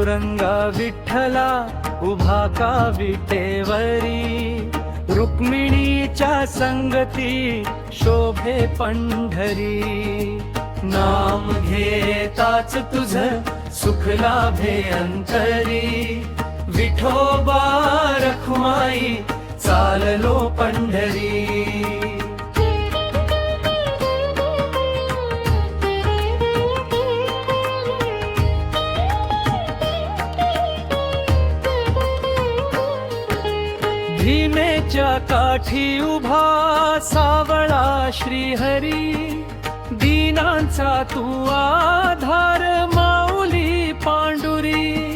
पांडुरंगा विठ्ठला उभा का विटेवरी रुक्मिणीच्या संगती शोभे पंढरी. नाम घेताच तुझ सुख लाभे अंतरी. विठोबा रखुमाई चाललो पंढरी भीमेच्या काठी उभा सावळा श्रीहरी. दीनांचा तू आधार माऊली पांडुरी.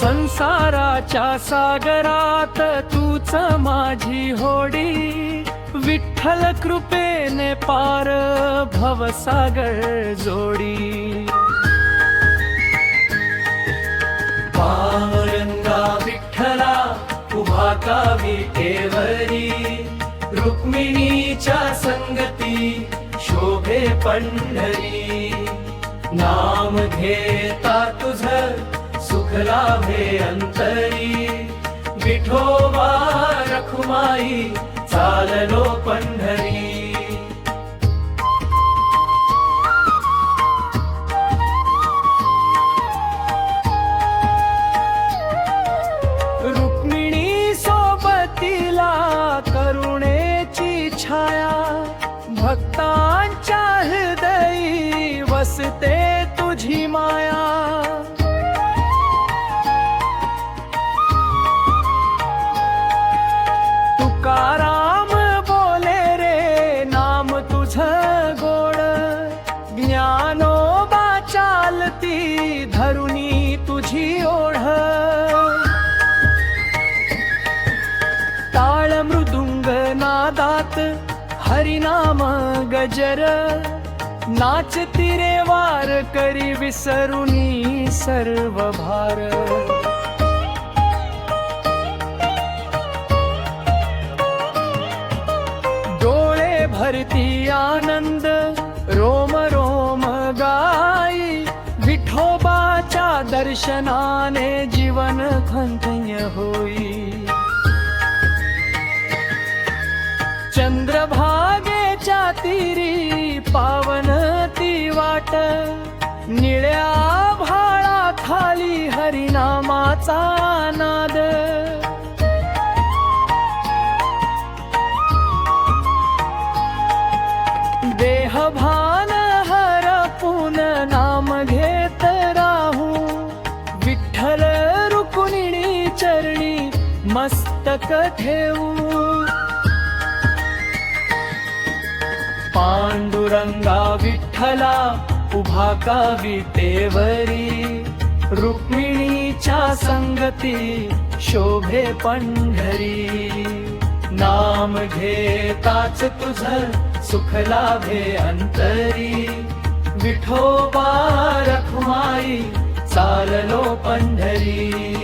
संसाराच्या सागरात तूच माझी होडी. विठ्ठल कृपेने पार भवसागर जोडी. पावरंगा विठ्ठला उभा का विटेवरी रुक्मिणीच्या संगती शोभे पंढरी. नाम घेता तुझ सुख लाभे अंतरी. विठोबा रखुमाई चाललो पंढरी भक्तांच्या हृदयी वसते तुझी माया. तुकाराम बोले रे नाम तुझ गोड. ज्ञानोबा चालती धरून हरिनाम गजर नाचती रे वार करी विसरुनी सर्व भार डोळे भरती आनंद रोम रोम गाई विठोबाच्या दर्शनाने जीवन खंतय होई। चंद तीरी पावन ती वाट. निळ्या भाळा खाली हरिनामाचा नाद. देहभान हर पुन नाम घेत राहू. विठ्ठल रुकुनिणी चरणी मस्तक ठेवू. पांडुरंगा विठ्ठला उभा का विटेवरी रुक्मिणीच्या संगती शोभे पंढरी. नाम घेताच तुझ सुख लाभे अंतरी. विठोबा रखुमाई चाललो पंढरी.